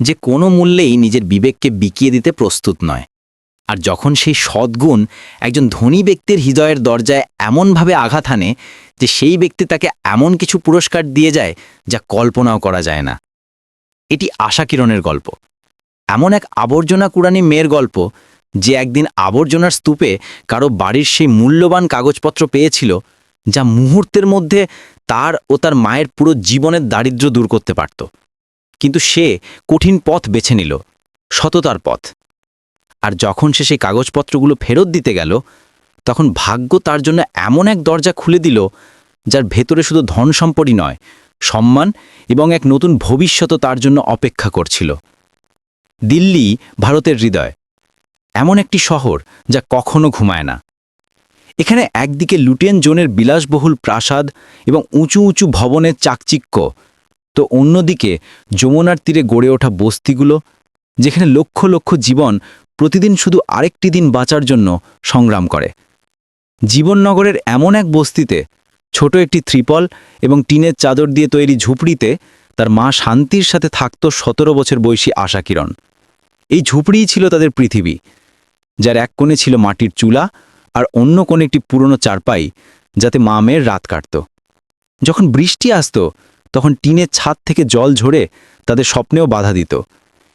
যে কোনো মূল্যেই নিজের বিবেককে বিকিয়ে দিতে প্রস্তুত নয়। আর যখন সেই সদ্গুণ একজন ধনী ব্যক্তির হৃদয়ের দরজায় এমনভাবে আঘাত হানে যে সেই ব্যক্তি তাকে এমন কিছু পুরস্কার দিয়ে যায় যা কল্পনাও করা যায় না। এটি আশা কিরণের গল্প। এমন এক আবর্জনা কুড়ানি মেয়ের গল্প যে একদিন আবর্জনার স্তূপে কারও বাড়ির সেই মূল্যবান কাগজপত্র পেয়েছিল যা মুহূর্তের মধ্যে তার ও তার মায়ের পুরো জীবনের দারিদ্র্য দূর করতে পারত। কিন্তু সে কঠিন পথ বেছে নিল, সততার পথ। আর যখন সে সেই কাগজপত্রগুলো ফেরত দিতে গেল, তখন ভাগ্য তার জন্য এমন এক দরজা খুলে দিল, যার ভেতরে শুধু ধন সম্পদই নয়, সম্মান এবং এক নতুন ভবিষ্যৎও তার জন্য অপেক্ষা করছিল। দিল্লি ভারতের হৃদয়, এমন একটি শহর যা কখনো ঘুমায় না। এখানে একদিকে লুটেন জোনের বিলাসবহুল প্রাসাদ এবং উঁচু উঁচু ভবনের চাকচিক্য তো অন্যদিকে যমুনার তীরে গড়ে ওঠা বস্তিগুলো, যেখানে লক্ষ লক্ষ জীবন প্রতিদিন শুধু আরেকটি দিন বাঁচার জন্য সংগ্রাম করে। জীবননগরের এমন এক বস্তিতে ছোট একটি ত্রিপল এবং টিনের চাদর দিয়ে তৈরি ঝুপড়িতে তার মা শান্তির সাথে থাকত সতেরো বছর বয়সী আশা কিরণ। এই ঝুপড়িই ছিল তাদের পৃথিবী, যার এক কোণে ছিল মাটির চুলা আর অন্য কোণে একটি পুরনো চারপাই, যাতে মা মেয়ের রাত কাটত। যখন বৃষ্টি আসত তখন টিনের ছাদ থেকে জল ঝরে তাদের স্বপ্নেও বাধা দিত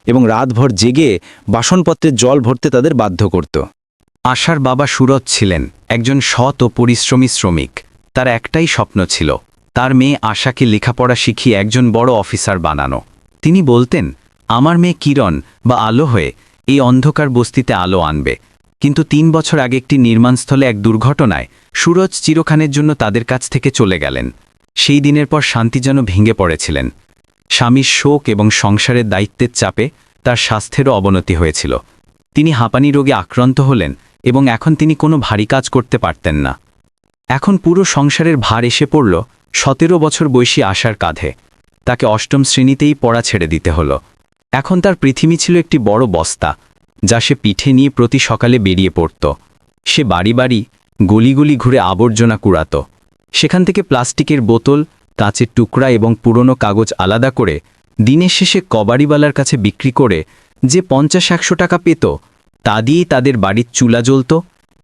এবং রাতভর জেগে বাসনপত্রের জল ভরতে তাদের বাধ্য করত। আশার বাবা সুরত ছিলেন, একজন সৎ ও পরিশ্রমী শ্রমিক। তার একটাই স্বপ্ন ছিল, তার মেয়ে আশাকে লেখাপড়া শিখিয়ে একজন বড় অফিসার বানানো। তিনি বলতেন, আমার মেয়ে কিরণ বা আলো হয়ে এই অন্ধকার বস্তিতে আলো আনবে। কিন্তু তিন বছর আগে একটি নির্মাণস্থলে এক দুর্ঘটনায় সুরজ চিরখানের জন্য তাদের কাছ থেকে চলে গেলেন। সেই দিনের পর শান্তি যেন ভেঙে পড়েছিলেন। স্বামীর শোক এবং সংসারের দায়িত্বের চাপে তার স্বাস্থ্যেরও অবনতি হয়েছিল। তিনি হাঁপানি রোগে আক্রান্ত হলেন এবং এখন তিনি কোনো ভারী কাজ করতে পারতেন না। এখন পুরো সংসারের ভার এসে পড়ল সতেরো বছর বয়সী আশার কাঁধে। তাকে অষ্টম শ্রেণীতেই পড়া ছেড়ে দিতে হলো। এখন তার পৃথিবী ছিল একটি বড় বস্তা, যা সে পিঠে নিয়ে প্রতি সকালে বেরিয়ে পড়ত। সে বাড়ি বাড়ি গলি গলি ঘুরে আবর্জনা কুড়াত। সেখান থেকে প্লাস্টিকের বোতল, কাঁচের টুকরা এবং পুরনো কাগজ আলাদা করে দিনের শেষে কবাড়িওয়ালার কাছে বিক্রি করে যে পঞ্চাশ একশো টাকা পেত, তা দিয়েই তাদের বাড়ির চুলা জ্বলত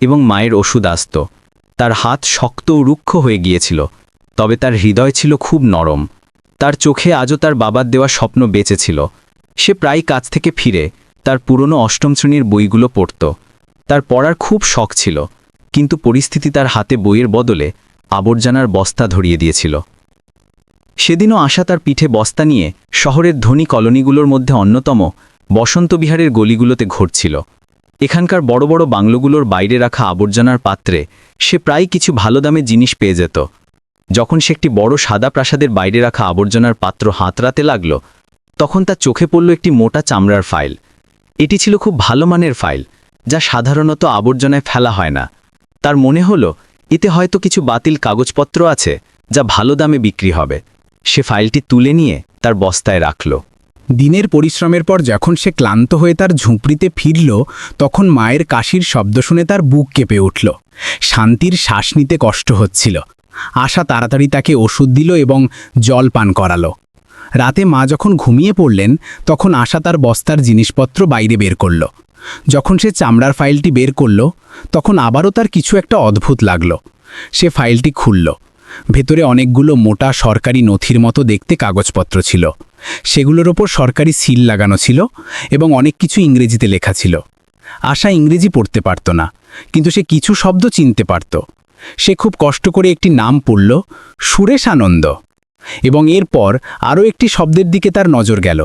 এবং মায়ের ওষুধ আসত। তার হাত শক্ত ও রুক্ষ হয়ে গিয়েছিল, তবে তার হৃদয় ছিল খুব নরম। তার চোখে আজও তার বাবার দেওয়া স্বপ্ন বেঁচেছিল। সে প্রায় কাজ থেকে ফিরে তার পুরনো অষ্টম শ্রেণির বইগুলো পড়ত। তার পড়ার খুব শখ ছিল, কিন্তু পরিস্থিতি তার হাতে বইয়ের বদলে আবর্জনার বস্তা ধরিয়ে দিয়েছিল। সেদিনও আশা তার পিঠে বস্তা নিয়ে শহরের ধনী কলোনিগুলোর মধ্যে অন্যতম বসন্তবিহারের গলিগুলোতে ঘুরছিল। এখানকার বড় বড় বাংলোগুলোর বাইরে রাখা আবর্জনার পাত্রে সে প্রায় কিছু ভালো দামে জিনিস পেয়ে যেত। যখন সে একটি বড় সাদা প্রাসাদের বাইরে রাখা আবর্জনার পাত্র হাতড়াতে লাগল, তখন তার চোখে পড়ল একটি মোটা চামড়ার ফাইল। এটি ছিল খুব ভালো মানের ফাইল, যা সাধারণত আবর্জনায় ফেলা হয় না। তার মনে হল এতে হয়তো কিছু বাতিল কাগজপত্র আছে, যা ভালো দামে বিক্রি হবে। সে ফাইলটি তুলে নিয়ে তার বস্তায় রাখল। দিনের পরিশ্রমের পর যখন সে ক্লান্ত হয়ে তার ঝুঁপড়িতে ফিরল, তখন মায়ের কাশির শব্দ শুনে তার বুক কেঁপে উঠল। শান্তির শ্বাস নিতে কষ্ট হচ্ছিল। আশা তাড়াতাড়ি তাকে ওষুধ দিল এবং জল পান করালো। রাতে মা যখন ঘুমিয়ে পড়লেন, তখন আশা তার বস্তার জিনিসপত্র বাইরে বের করল। যখন সে চামড়ার ফাইলটি বের করল, তখন আবারও তার কিছু একটা অদ্ভুত লাগল। সে ফাইলটি খুলল। ভেতরে অনেকগুলো মোটা সরকারি নথির মতো দেখতে কাগজপত্র ছিল। সেগুলোর ওপর সরকারি সিল লাগানো ছিল এবং অনেক কিছু ইংরেজিতে লেখা ছিল। আশা ইংরেজি পড়তে পারত না, কিন্তু সে কিছু শব্দ চিনতে পারত। সে খুব কষ্ট করে একটি নাম পড়ল, সুরেশ আনন্দ। এবং এরপর আরও একটি শব্দের দিকে তার নজর গেল,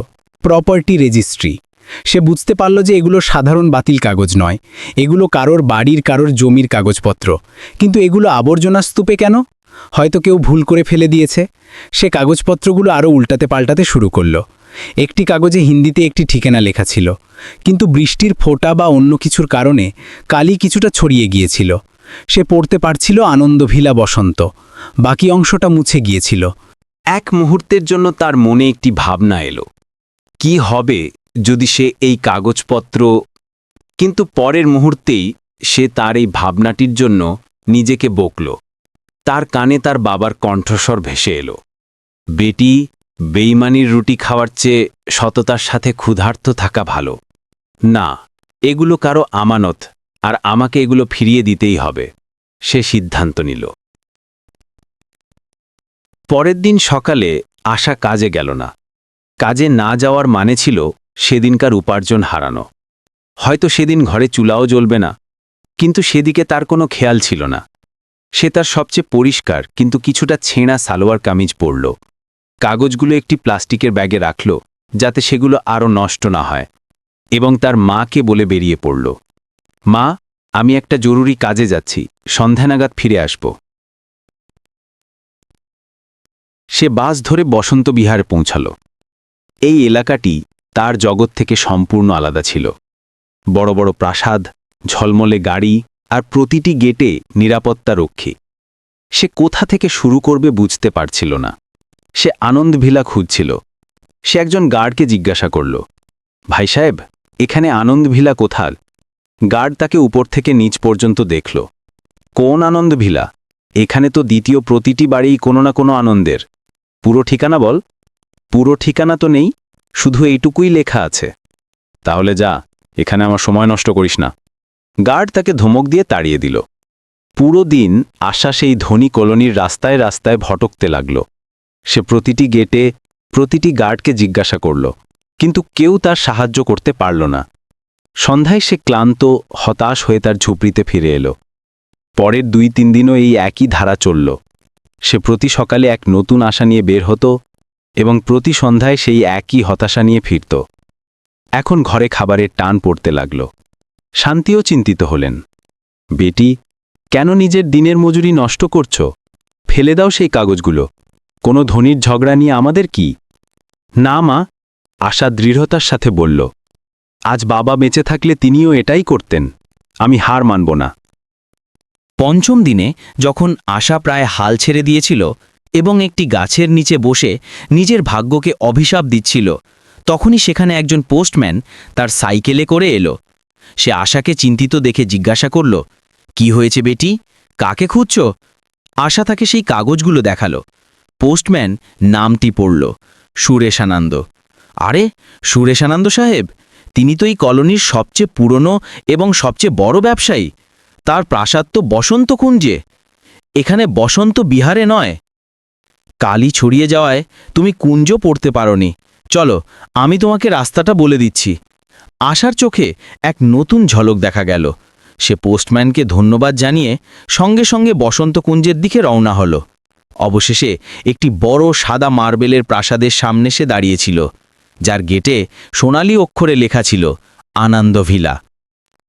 প্রপার্টি রেজিস্ট্রি। সে বুঝতে পারল যে এগুলো সাধারণ বাতিল কাগজ নয়। এগুলো কারোর বাড়ির কারোর জমির কাগজপত্র। কিন্তু এগুলো আবর্জনা স্তূপে কেন? হয়তো কেউ ভুল করে ফেলে দিয়েছে। সে কাগজপত্রগুলো আরও উল্টাতে পাল্টাতে শুরু করল। একটি কাগজে হিন্দিতে একটি ঠিকানা লেখা ছিল। কিন্তু বৃষ্টির ফোঁটা বা অন্য কিছুর কারণে কালি কিছুটা ছড়িয়ে গিয়েছিল। সে পড়তে পারছিল আনন্দভিলা বসন্ত। বাকি অংশটা মুছে গিয়েছিল। এক মুহূর্তের জন্য তার মনে একটি ভাবনা এলো। কি হবে? যদি সে এই কাগজপত্র, কিন্তু পরের মুহূর্তেই সে তার এই ভাবনাটির জন্য নিজেকে বকল। তার কানে তার বাবার কণ্ঠস্বর ভেসে এলো। বেটি বেইমানির রুটি খাওয়ার চেয়ে সততার সাথে ক্ষুধার্ত থাকা ভালো। না, এগুলো কারও আমানত, আর আমাকে এগুলো ফিরিয়ে দিতেই হবে। সে সিদ্ধান্ত নিল। পরের দিন সকালে আশা কাজে গেল না। কাজে না যাওয়ার মানে ছিল সেদিনকার উপার্জন হারানো। হয়তো সেদিন ঘরে চুলাও জ্বলবে না, কিন্তু সেদিকে তার কোনো খেয়াল ছিল না। সে তার সবচেয়ে পরিষ্কার কিন্তু কিছুটা ছেঁড়া সালোয়ার কামিজ পরল। কাগজগুলো একটি প্লাস্টিকের ব্যাগে রাখল, যাতে সেগুলো আরও নষ্ট না হয়, এবং তার মাকে বলে বেরিয়ে পড়ল। মা, আমি একটা জরুরি কাজে যাচ্ছি, সন্ধ্যা নাগাদ ফিরে আসব। সে বাস ধরে বসন্ত বিহারে পৌঁছাল। এই এলাকাটি তার জগৎ থেকে সম্পূর্ণ আলাদা ছিল। বড় বড় প্রাসাদ, ঝলমলে গাড়ি আর প্রতিটি গেটে নিরাপত্তা রক্ষী। সে কোথা থেকে শুরু করবে বুঝতে পারছিল না। সে আনন্দ ভিলা খুঁজছিল। সে একজন গার্ডকে জিজ্ঞাসা করল, ভাই সাহেব, এখানে আনন্দ ভিলা কোথাল? গার্ড তাকে উপর থেকে নিচ পর্যন্ত দেখল। কোন আনন্দ ভিলা? এখানে তো দ্বিতীয় প্রতিটি বাড়িই কোনো না কোনো আনন্দের। পুরো ঠিকানা বল? পুরো ঠিকানা তো নেই। শুধু এইটুকুই লেখা আছে। তাহলে যা, এখানে আমার সময় নষ্ট করিস না। গার্ড তাকে ধমক দিয়ে তাড়িয়ে দিল। পুরো দিন আশা সেই ধনী কলোনির রাস্তায় রাস্তায় ভটকতে লাগল। সে প্রতিটি গেটে প্রতিটি গার্ডকে জিজ্ঞাসা করল, কিন্তু কেউ তার সাহায্য করতে পারল না। সন্ধ্যায় সে ক্লান্ত, হতাশ হয়ে তার ঝুপড়িতে ফিরে এলো। পরের দুই তিন দিনও এই একই ধারা চলল। সে প্রতি সকালে এক নতুন আশা নিয়ে বের হতো এবং প্রতি সন্ধ্যায় সেই একই হতাশা নিয়ে ফিরত। এখন ঘরে খাবারের টান পড়তে লাগল। শান্তিও চিন্তিত হলেন। বেটি, কেন নিজের দিনের মজুরি নষ্ট করছ? ফেলে দাও সেই কাগজগুলো। কোনো ধনির ঝগড়া নিয়ে আমাদের কি? না, মা, আশা দৃঢ়তার সাথে বলল। আজ বাবা বেঁচে থাকলে তিনিও এটাই করতেন। আমি হার মানব না। পঞ্চম দিনে যখন আশা প্রায় হাল ছেড়ে দিয়েছিল এবং একটি গাছের নিচে বসে নিজের ভাগ্যকে অভিশাপ দিচ্ছিল। তখনই সেখানে একজন পোস্টম্যান তার সাইকেলে করে এলো। সে আশাকে চিন্তিত দেখে জিজ্ঞাসা করল, কি হয়েছে বেটি? কাকে খুঁজছ? আশা তাকে সেই কাগজগুলো দেখাল। পোস্টম্যান নামটি পড়ল, সুরেশানন্দ। আরে, সুরেশানন্দ সাহেব, তিনি তো এই কলোনির সবচেয়ে পুরনো এবং সবচেয়ে বড় ব্যবসায়ী। তার প্রাসাদ তো বসন্ত কুঞ্জে। এখানে বসন্ত বিহারে নয় কালি ছড়িয়ে যাওয়ায় তুমি কুঞ্জ পড়তে পারোনি। চলো, আমি তোমাকে রাস্তাটা বলে দিচ্ছি। আশার চোখে এক নতুন ঝলক দেখা গেল। সে পোস্টম্যানকে ধন্যবাদ জানিয়ে সঙ্গে সঙ্গে বসন্ত কুঞ্জের দিকে রওনা হল। অবশেষে একটি বড় সাদা মার্বেলের প্রাসাদের সামনে সে দাঁড়িয়েছিল, যার গেটে সোনালি অক্ষরে লেখা ছিল, আনন্দ ভিলা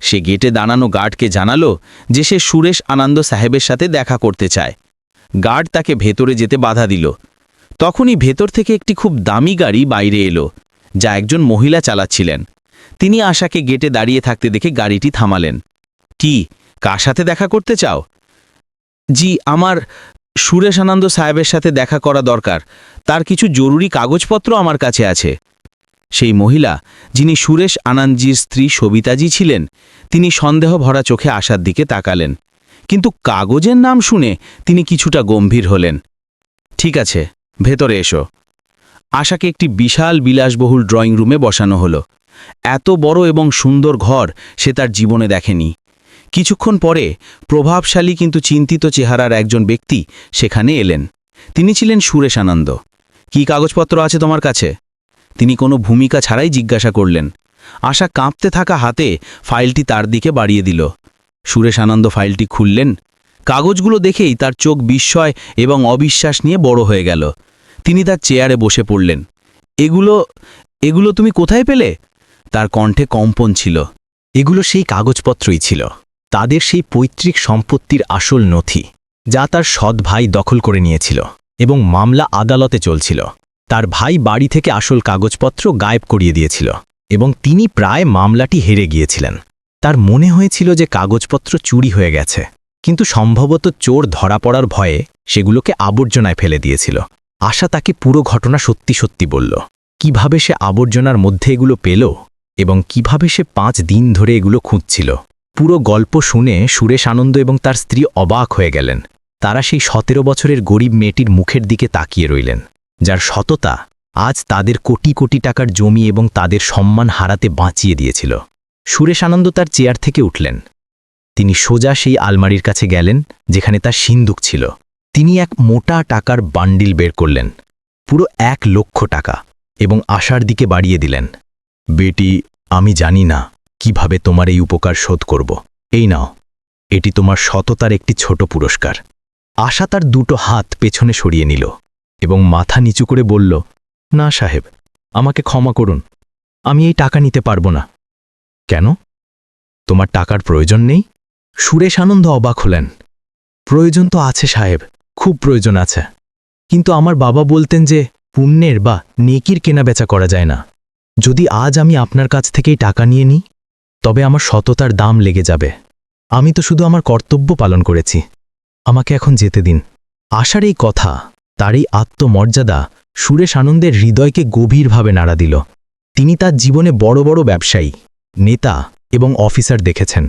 সে গেটে দাঁড়ানো গার্ডকে জানালো যে সে সুরেশ আনন্দ সাহেবের সাথে দেখা করতে চায়। গার্ড তাকে ভেতরে যেতে বাধা দিল। তখনই ভেতর থেকে একটি খুব দামি গাড়ি বাইরে এলো, যা একজন মহিলা চালাচ্ছিলেন। তিনি আশাকে গেটে দাঁড়িয়ে থাকতে দেখে গাড়িটি থামালেন। কি, কার সাথে দেখা করতে চাও? জি, আমার সুরেশ আনন্দ সাহেবের সাথে দেখা করা দরকার। তার কিছু জরুরি কাগজপত্র আমার কাছে আছে। সেই মহিলা, যিনি সুরেশ আনন্দজির স্ত্রী সবিতাজি ছিলেন, তিনি সন্দেহ ভরা চোখে আশার দিকে তাকালেন। কিন্তু কাগজের নাম শুনে তিনি কিছুটা গম্ভীর হলেন। ঠিক আছে, ভেতরে এসো। আশাকে একটি বিশাল বিলাসবহুল ড্রয়িং রুমে বসানো হলো। এত বড় এবং সুন্দর ঘর সে তার জীবনে দেখেনি। কিছুক্ষণ পরে প্রভাবশালী কিন্তু চিন্তিত চেহারার একজন ব্যক্তি সেখানে এলেন। তিনি ছিলেন সুরেশ আনন্দ কি কাগজপত্র আছে তোমার কাছে? তিনি কোনো ভূমিকা ছাড়াই জিজ্ঞাসা করলেন। আশা কাঁপতে থাকা হাতে ফাইলটি তার দিকে বাড়িয়ে দিল। সুরেশ আনন্দ ফাইলটি খুললেন। কাগজগুলো দেখেই তার চোখ বিস্ময় এবং অবিশ্বাস নিয়ে বড় হয়ে গেল। তিনি তার চেয়ারে বসে পড়লেন। এগুলো এগুলো তুমি কোথায় পেলে? তার কণ্ঠে কম্পন ছিল। এগুলো সেই কাগজপত্রই ছিল। তাদের সেই পৈতৃক সম্পত্তির আসল নথি, যা তার সৎ ভাই দখল করে নিয়েছিল এবং মামলা আদালতে চলছিল। তার ভাই বাড়ি থেকে আসল কাগজপত্র গায়েব করিয়ে দিয়েছিল এবং তিনি প্রায় মামলাটি হেরে গিয়েছিলেন। তার মনে হয়েছিল যে কাগজপত্র চুরি হয়ে গেছে। কিন্তু সম্ভবত চোর ধরা পড়ার ভয়ে সেগুলোকে আবর্জনায় ফেলে দিয়েছিল। আশা তাকে পুরো ঘটনা সত্যি সত্যি বলল। কীভাবে সে আবর্জনার মধ্যে এগুলো পেল এবং কীভাবে সে পাঁচ দিন ধরে এগুলো খুঁজছিল। পুরো গল্প শুনে সুরেশ আনন্দ এবং তার স্ত্রী অবাক হয়ে গেলেন। তারা সেই সতেরো বছরের গরিব মেয়েটির মুখের দিকে তাকিয়ে রইলেন, যার সততা আজ তাদের কোটি কোটি টাকার জমি এবং তাদের সম্মান হারাতে বাঁচিয়ে দিয়েছিল। সুরেশ আনন্দ তার চেয়ার থেকে উঠলেন। তিনি সোজা সেই আলমারির কাছে গেলেন, যেখানে তার সিন্দুক ছিল। তিনি এক মোটা টাকার বান্ডিল বের করলেন, পুরো এক লক্ষ টাকা, এবং আশার দিকে বাড়িয়ে দিলেন। বেটি, আমি জানি না কীভাবে তোমার এই উপকার শোধ করব। এই নাও, এটি তোমার সততার একটি ছোট পুরস্কার। আশা তার দুটো হাত পেছনে সরিয়ে নিল এবং মাথা নিচু করে বলল, না সাহেব, আমাকে ক্ষমা করুন, আমি এই টাকা নিতে পারব না। কেন? তোমার টাকার প্রয়োজন নেই? সুরেশ আনন্দ অবাক হলেন। প্রয়োজন তো আছে সাহেব, খুব প্রয়োজন আছে। কিন্তু আমার বাবা বলতেন যে পুণ্যের বা নেকির কেনাবেচা করা যায় না। যদি আজ আমি আপনার কাছ থেকেই টাকা নিয়ে নিই, তবে আমার সততার দাম লেগে যাবে। আমি তো শুধু আমার কর্তব্য পালন করেছি। আমাকে এখন যেতে দিন। আশার এই কথা, তার এই আত্মমর্যাদা সুরেশ আনন্দের হৃদয়কে গভীরভাবে নাড়া দিল। তিনি তার জীবনে বড় বড় ব্যবসায়ী। নেতা এবং অফিসার দেখেছেন।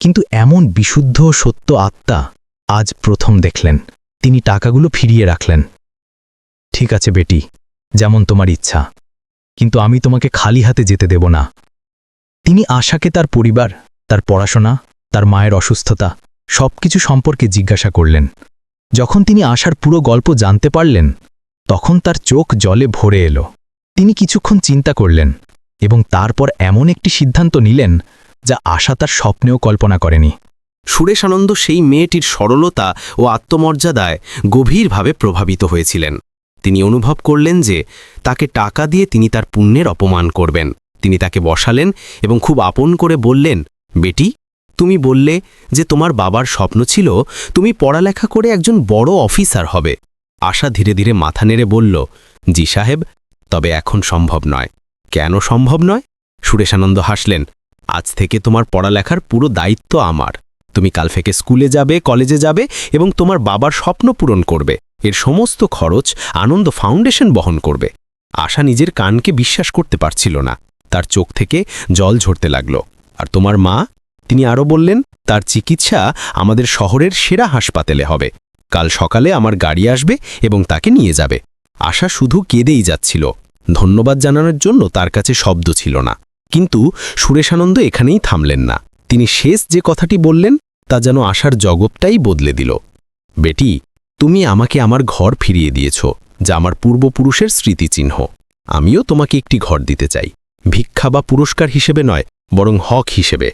কিন্তু এমন বিশুদ্ধ সত্য আত্মা আজ প্রথম দেখলেন। তিনি টাকাগুলো ফিরিয়ে রাখলেন। ঠিক আছে বেটি, যেমন তোমার ইচ্ছা। কিন্তু আমি তোমাকে খালি হাতে যেতে দেব না। তিনি আশাকে তার পরিবার, তার পড়াশোনা, তার মায়ের অসুস্থতা সবকিছু সম্পর্কে জিজ্ঞাসা করলেন। যখন তিনি আশার পুরো গল্প জানতে পারলেন, তখন তার চোখ জলে ভরে এলো। তিনি কিছুক্ষণ চিন্তা করলেন। এবং তারপর এমন একটি সিদ্ধান্ত নিলেন যা আশা তার স্বপ্নেও কল্পনা করেনি। সুরেশ আনন্দ সেই মেয়েটির সরলতা ও আত্মমর্যাদায় গভীরভাবে প্রভাবিত হয়েছিলেন। তিনি অনুভব করলেন যে তাকে টাকা দিয়ে তিনি তার পুণ্যের অপমান করবেন। তিনি তাকে বসালেন এবং খুব আপন করে বললেন, বেটি, তুমি বললে যে তোমার বাবার স্বপ্ন ছিল তুমি পড়ালেখা করে একজন বড় অফিসার হবে। আশা ধীরে ধীরে মাথা নেড়ে বলল, জি সাহেব, তবে এখন সম্ভব নয়। কেন সম্ভব নয়? সুরেশানন্দ হাসলেন, আজ থেকে তোমার পড়ালেখার পুরো দায়িত্ব আমার। তুমি কাল থেকে স্কুলে যাবে, কলেজে যাবে এবং তোমার বাবার স্বপ্ন পূরণ করবে। এর সমস্ত খরচ আনন্দ ফাউন্ডেশন বহন করবে। আশা নিজের কানকে বিশ্বাস করতে পারছিল না। তার চোখ থেকে জল ঝরতে লাগল। আর তোমার মা? তিনি আরও বললেন, তার চিকিৎসা আমাদের শহরের সেরা হাসপাতালে হবে। কাল সকালে আমার গাড়ি আসবে এবং তাকে নিয়ে যাবে। আশা শুধু কেঁদেই যাচ্ছিল। ধন্যবাদ জানানোর জন্য তার কাছে শব্দ ছিল না। কিন্তু সুরেশানন্দ এখানেই থামলেন না। তিনি শেষ যে কথাটি বললেন, তা যেন আশার জগৎটাই বদলে দিল। বেটি, তুমি আমাকে আমার ঘর ফিরিয়ে দিয়েছ, যা আমার পূর্বপুরুষের স্মৃতিচিহ্ন। আমিও তোমাকে একটি ঘর দিতে চাই। ভিক্ষা বা পুরস্কার হিসেবে নয়, বরং হক হিসেবে।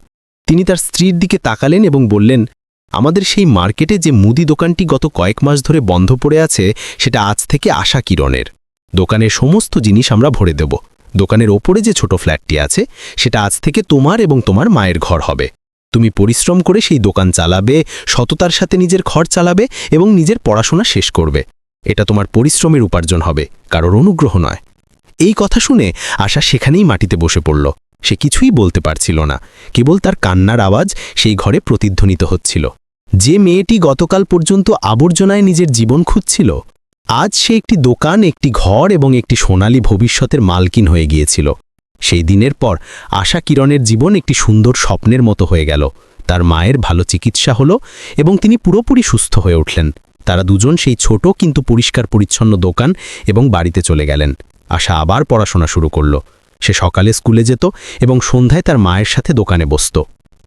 তিনি তার স্ত্রীর দিকে তাকালেন এবং বললেন, আমাদের সেই মার্কেটে যে মুদি দোকানটি গত কয়েক মাস ধরে বন্ধ পড়ে আছে, সেটা আজ থেকে আশা কিরণের দোকানের সমস্ত জিনিস আমরা ভরে দেব। দোকানের ওপরে যে ছোট ফ্ল্যাটটি আছে, সেটা আজ থেকে তোমার এবং তোমার মায়ের ঘর হবে। তুমি পরিশ্রম করে সেই দোকান চালাবে, সততার সাথে নিজের ঘর চালাবে এবং নিজের পড়াশোনা শেষ করবে। এটা তোমার পরিশ্রমের উপার্জন হবে, কারোর অনুগ্রহ নয়। এই কথা শুনে আশা সেখানেই মাটিতে বসে পড়ল। সে কিছুই বলতে পারছিল না। কেবল তার কান্নার আওয়াজ সেই ঘরে প্রতিধ্বনিত হচ্ছিল। যে মেয়েটি গতকাল পর্যন্ত আবর্জনায় নিজের জীবন খুঁজছিল আজ সে একটি দোকান, একটি ঘর এবং একটি সোনালী ভবিষ্যতের মালকিন হয়ে গিয়েছিল। সেই দিনের পর আশা কিরণের জীবন একটি সুন্দর স্বপ্নের মতো হয়ে গেল। তার মায়ের ভালো চিকিৎসা হলো এবং তিনি পুরোপুরি সুস্থ হয়ে উঠলেন। তারা দুজন সেই ছোট কিন্তু পরিষ্কার পরিচ্ছন্ন দোকান এবং বাড়িতে চলে গেলেন। আশা আবার পড়াশোনা শুরু করল। সে সকালে স্কুলে যেত এবং সন্ধ্যায় তার মায়ের সাথে দোকানে বসত।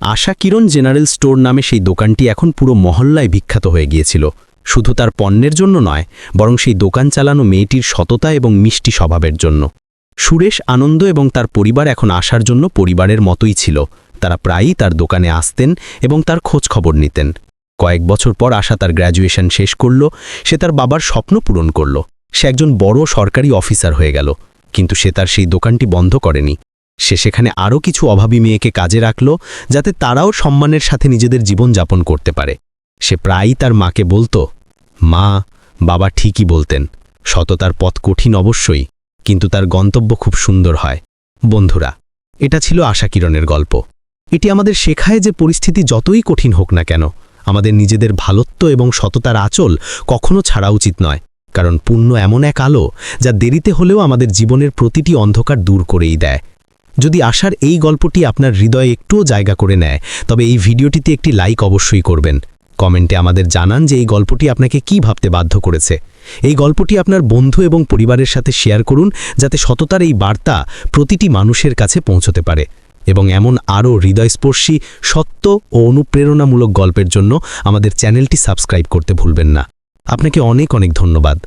আশা কিরণ জেনারেল স্টোর নামে সেই দোকানটি এখন পুরো মহল্লায় বিখ্যাত হয়ে গিয়েছিল। শুধু তার পণ্যের জন্য নয়, বরং সেই দোকান চালানো মেয়েটির সততা এবং মিষ্টি স্বভাবের জন্য। সুরেশ আনন্দ এবং তার পরিবার এখন আসার জন্য পরিবারের মতোই ছিল। তারা প্রায়ই তার দোকানে আসতেন এবং তার খোঁজ খবর নিতেন। কয়েক বছর পর আশা তার গ্র্যাজুয়েশন শেষ করল, সে তার বাবার স্বপ্ন পূরণ করল। সে একজন বড় সরকারি অফিসার হয়ে গেল, কিন্তু সে তার সেই দোকানটি বন্ধ করেনি। সে সেখানে আরও কিছু অভাবী মেয়েকে কাজে রাখল, যাতে তারাও সম্মানের সাথে নিজেদের জীবন যাপন করতে পারে। সে প্রায়ই তার মাকে বলতো, মা, বাবা ঠিকই বলতেন, সততার পথ কঠিন অবশ্যই, কিন্তু তার গন্তব্য খুব সুন্দর হয়। বন্ধুরা, এটা ছিল আশা কিরণের গল্প। এটি আমাদের শেখায় যে পরিস্থিতি যতই কঠিন হোক না কেন, আমাদের নিজেদের ভালত্ব এবং সততার আচল কখনো ছাড়া উচিত নয়, কারণ পুণ্য এমন এক আলো যা দেরিতে হলেও আমাদের জীবনের প্রতিটি অন্ধকার দূর করেই দেয়। যদি আশার এই গল্পটি আপনার হৃদয়ে একটুও জায়গা করে নেয়, তবে এই ভিডিওটিতে একটি লাইক অবশ্যই করবেন। কমেন্টে আমাদের জানান যে এই গল্পটি আপনাকে কি ভাবতে বাধ্য করেছে। এই গল্পটি আপনার বন্ধু এবং পরিবারের সাথে শেয়ার করুন, যাতে সততার এই বার্তা প্রতিটি মানুষের কাছে পৌঁছতে পারে। এবং এমন আরও হৃদয়স্পর্শী, সত্য ও অনুপ্রেরণামূলক গল্পের জন্য আমাদের চ্যানেলটি সাবস্ক্রাইব করতে ভুলবেন না। আপনাকে অনেক অনেক ধন্যবাদ।